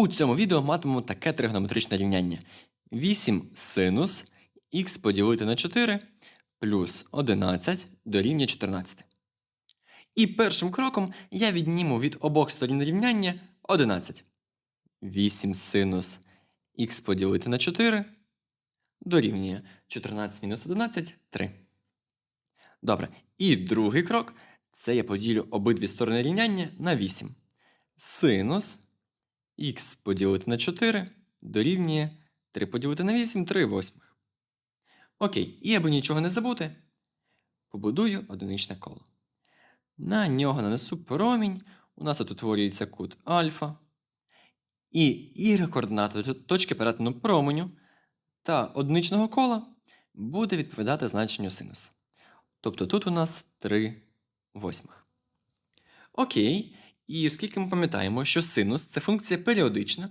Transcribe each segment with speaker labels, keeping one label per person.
Speaker 1: У цьому відео матимемо таке тригонометричне рівняння. 8 синус х поділити на 4 плюс 11 дорівнює 14. І першим кроком я відніму від обох сторін рівняння 11. 8 синус х поділити на 4 дорівнює 14 мінус 11 3. Добре. І другий крок це я поділю обидві сторони рівняння на 8. Синус х поділити на 4 дорівнює 3 поділити на 8 3 восьмих. Окей, і аби нічого не забути, побудую одиничне коло. На нього нанесу промінь. У нас тут утворюється кут альфа. І y координата точки перетину променю та одиничного кола буде відповідати значенню синуса. Тобто тут у нас 3 восьмих. Окей. І оскільки ми пам'ятаємо, що синус це функція періодична,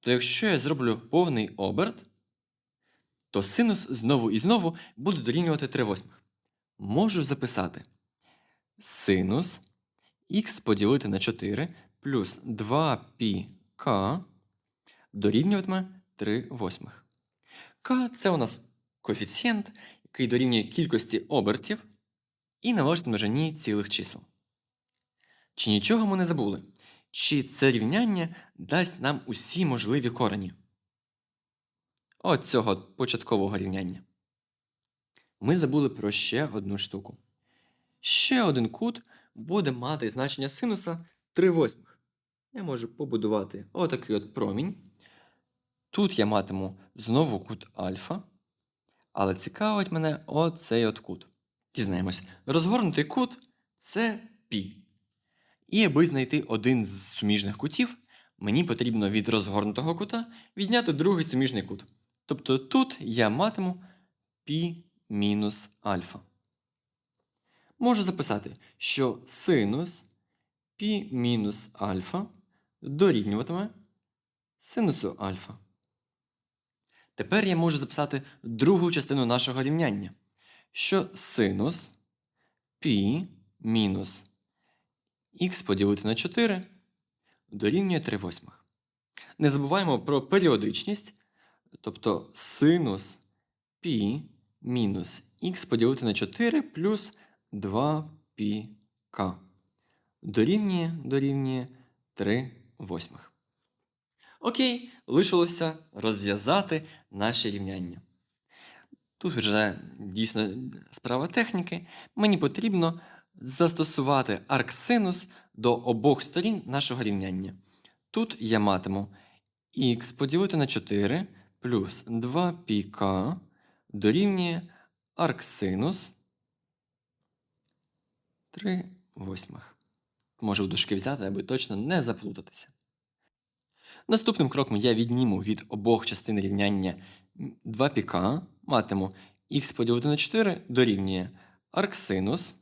Speaker 1: то якщо я зроблю повний оберт, то синус знову і знову буде дорівнювати 3 восьмих. Можу записати синус х поділити на 4 плюс 2πk дорівнюватиме 3 восьмих. К це у нас коефіцієнт, який дорівнює кількості обертів і належить множині цілих чисел. Чи нічого ми не забули? Чи це рівняння дасть нам усі можливі корені? От цього початкового рівняння. Ми забули про ще одну штуку. Ще один кут буде мати значення синуса 3 восьмих. Я можу побудувати отакий от промінь. Тут я матиму знову кут альфа. Але цікавить мене оцей от кут. Дізнаємось, розгорнутий кут це пі. І аби знайти один з суміжних кутів, мені потрібно від розгорнутого кута відняти другий суміжний кут. Тобто тут я матиму π мінус альфа. Можу записати, що синус π мінус альфа дорівнюватиме синусу альфа. Тепер я можу записати другу частину нашого рівняння, що синус π мінус х поділити на 4 дорівнює 3 восьмих. Не забуваємо про періодичність, тобто синус π мінус х поділити на 4 плюс 2πk дорівнює, дорівнює 3 восьмих. Окей, лишилося розв'язати наше рівняння. Тут вже дійсно справа техніки. Мені потрібно застосувати арксинус до обох сторін нашого рівняння. Тут я матиму х поділити на 4 плюс 2πk дорівнює арксинус 3 восьмих. Можу в дужки взяти, аби точно не заплутатися. Наступним кроком я відніму від обох частин рівняння 2πk, матиму х поділити на 4 дорівнює арксинус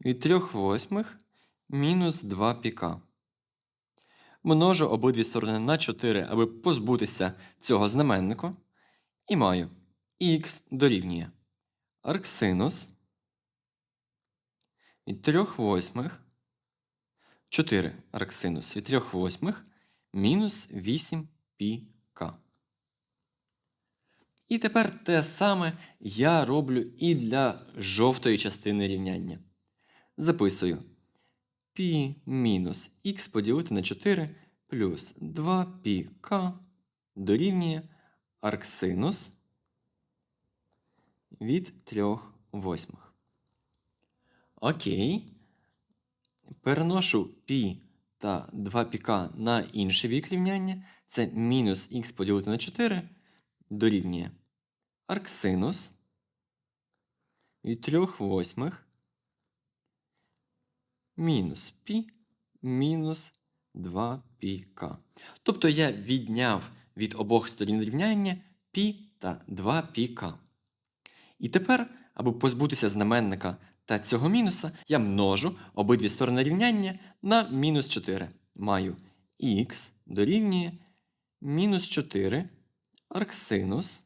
Speaker 1: від 3 восьмих мінус 2 піка. Множу обидві сторони на 4, аби позбутися цього знаменнику. І маю х дорівнює арксинус від 3 восьмих 4 арксинус від 3 восьмих мінус 8 піка. І тепер те саме я роблю і для жовтої частини рівняння. Записую. Пі мінус х поділити на 4 плюс 2πk дорівнює арксинус від 3 восьмих. Окей. Переношу пі та 2πk на інший бік рівняння. Це мінус х поділити на 4 дорівнює арксинус від 3 восьмих мінус π мінус 2πk. Тобто я відняв від обох сторін рівняння π та 2πk. І тепер, аби позбутися знаменника та цього мінуса, я множу обидві сторони рівняння на мінус 4. Маю х дорівнює мінус 4 арксинус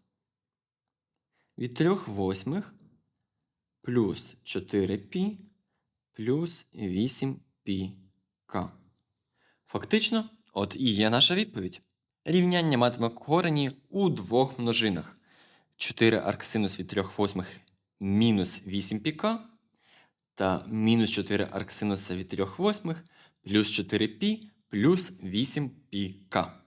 Speaker 1: від 3 восьмих плюс 4π плюс 8πk. Фактично От і є наша відповідь. Рівняння матиме корені у двох множинах. 4 арксинус від 3 восьмих мінус 8 піка та мінус 4 арксинуса від 3 восьмих плюс 4 пі плюс 8 піка.